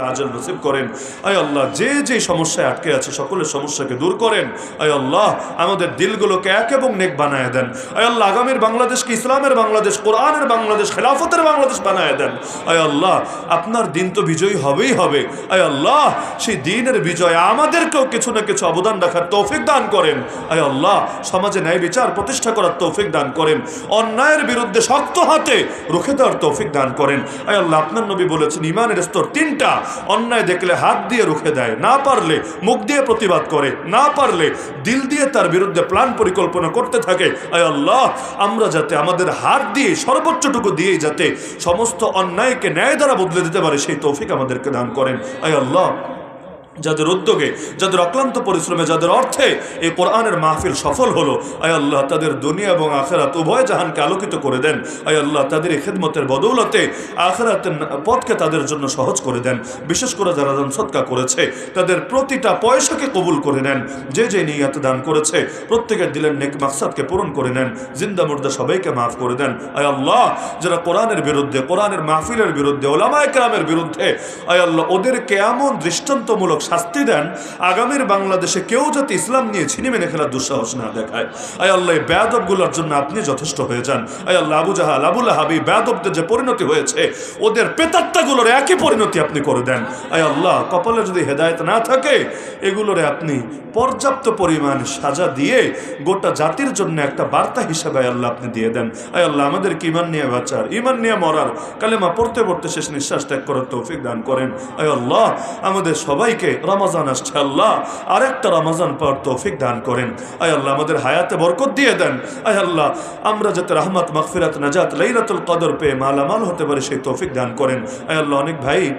আজল নসিব করেন। আয় আল্লাহ, যে যে সমস্যায় আটকে আছে, সকলের সমস্যাকে দূর করেন। আয় আল্লাহ, আমাদের দিলগুলোকে এক এবং নেক বানায় দেন। আয় আল্লাহ, আগামীর বাংলাদেশকে ইসলামের বাংলাদেশ, কোরআনের বাংলাদেশ, খেলাফতের বাংলাদেশ বানায় দেন। আয় আল্লাহ, আপনার দিন তো বিজয়ী হবেই হবে। আয় আল্লাহ, সেই দিনের বিজয় আমাদেরকেও কিছু না কিছু অবদান রাখার তৌফিক দান করেন। আয় আল্লাহ, সমাজে ন্যায় বিচার প্রতিষ্ঠা করার তৌফিক দান করেন। অন্যায়ের বিরুদ্ধে শক্ত হাতে রুখে দেওয়ার তৌফিক দান করেন। আয় আল্লাহ, আপনার নবী বলেছেন, ইমানের স্তর তিনটা। অন্যায় দেখলে হাত দিয়ে রুখে দেয়। না পারলে মুখ দিয়ে প্রতিবাদ করে। না পারলে দিল দিয়ে তার বিরুদ্ধে প্ল্যান পরিকল্পনা করতে থাকে। আয় আল্লাহ, আমরা যাতে আমাদের হাত দিয়ে সর্বোচ্চটুকু দিয়ে যাতে সমস্ত অন্যায়কে ন্যায় দ্বারা বদলে দিতে পারে, সেই তৌফিক আমাদেরকে দান করেন। আয় আল্লাহ। যাদের উদ্যোগে, যাদের অক্লান্ত পরিশ্রমে, যাদের অর্থে এই কোরআনের মাহফিল সফল হলো, আয় আল্লাহ তাদের দুনিয়া এবং আখেরাত উভয় জাহানকে আলোকিত করে দেন। আয় আল্লাহ তাদের এই খেদমতের বদৌলতে আখেরাতের পথকে তাদের জন্য সহজ করে দেন। বিশেষ করে যারা দান সৎকা করেছে, তাদের প্রতিটা পয়সাকে কবুল করে নেন। যে যে নিয়াত দান করেছে, প্রত্যেকের দিলের নেক মাকসাদকে পূরণ করে নেন। জিন্দা মুর্দা সবাইকে মাফ করে দেন। আয় আল্লাহ, যারা কোরআনের বিরুদ্ধে, কোরআনের মাহফিলের বিরুদ্ধে, ওলামায় কেরামের বিরুদ্ধে, আয় আল্লাহ, ওদেরকে এমন দৃষ্টান্তমূলক শাস্তি দেন, আগামীর বাংলাদেশে কেউ যাতে ইসলাম নিয়ে ছিনি মেনে খেলার দুঃসাহস না দেখায়। আয় আল্লাহ বেয়াদবগুলোর জন্য আপনি যথেষ্ট হয়ে যান। আয় আল্লাহ, আবু জাহাল, আবুল হাবি বেয়াদবদের যে পরিণতি হয়েছে, ওদের পেতাত্তাগুলোর একই পরিণতি আপনি করে দেন। আয় আল্লাহ, কপালে যদি হেদায়ত না থাকে, এগুলোরে আপনি পর্যাপ্ত পরিমাণ সাজা দিয়ে গোটা জাতির জন্য একটা বার্তা হিসাবে আল্লাহ আপনি দিয়ে দেন। আয় আল্লাহ, আমাদেরকে ইমান নিয়ে বাঁচার, ইমান নিয়ে মরার, কালেমা পড়তে পড়তে শেষ নিঃশ্বাস ত্যাগ করার তৌফিক দান করেন। আয় আল্লাহ, আমাদের সবাইকে রমাজান আসছে, আল্লাহ। আরেকটা রমজান পর তৌফিক দান করেন। আয় আল্লাহ, আমাদের হায়াতে বরকত দিয়ে দেন। আয় আল্লাহ, আমরা যাতে রহমত, মাগফিরাত, নাজাত, লাইলাতুল কদর পেয়ে মালামাল হতে পারে, সেই তৌফিক দান করেন। আয় আল্লাহ, অনেক ভাই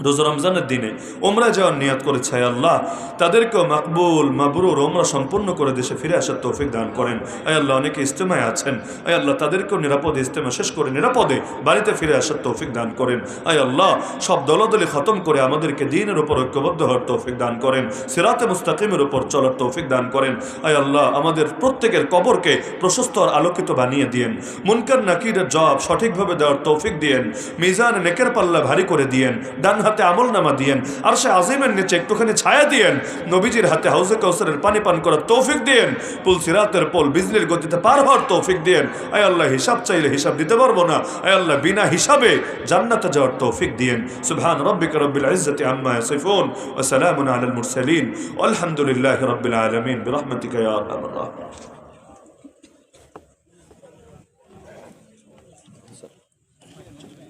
রোজ রমজানের দিনে ওমরা যাওয়ার নিয়াত করেছে আল্লাহ। তাদেরকেও মাকবুল, মাবরুর ওমরা সম্পূর্ণ করে দেশে ফিরে আসার তৌফিক দান করেন। আয় আল্লাহ, অনেকে ইস্তেমায় আছেন। আয় আল্লাহ, তাদেরকেও নিরাপদে ইস্তেমা শেষ করে নিরাপদে বাড়িতে ফিরে আসার তৌফিক দান করেন। আয় আল্লাহ, সব দলদলে খতম করে আমাদেরকে দিনের উপর ঐক্যবদ্ধ হওয়ার তৌফিক দান করেন। সিরাতে মুস্তাকিমের উপর চলার তৌফিক দান করেন। আয় আল্লাহ, আমাদের প্রত্যেকের কবরকে প্রশস্ত আর আলোকিত বানিয়ে দিয়েন। মুনকার নাকিরের জবাব সঠিকভাবে দেওয়ার তৌফিক দিয়েন। মিজান নেকের পাল্লা ভারী করে দিয়েন। ডান হাতে আমল নামা দিয়েন আর সে আজিমের নিচে একটুখানি ছায়া দিয়েন নবীজির হাতে হাউজে কৌসরের পানি পান করার তৌফিক দিয়েন পুল সিরাতের পোল বিজলির গতিতে পার হওয়ার তৌফিক দিয়েন আয় আল্লাহ হিসাব চাইলে হিসাব দিতে পারবো না আয় আল্লাহ বিনা হিসাবে জান্নাতে যাওয়ার তৌফিক দিয়েন সুবহান রব্বিকা রব্বিল ইজ্জতি আম্মা ইয়াসিফুন ওয়া সালামুন আলাল মুরসালিন আলহামদুলিল্লাহি রাব্বিল আলামিন বিরহমাতিকা ইয়া আরহামার রাহিমিন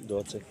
দোয়া চাই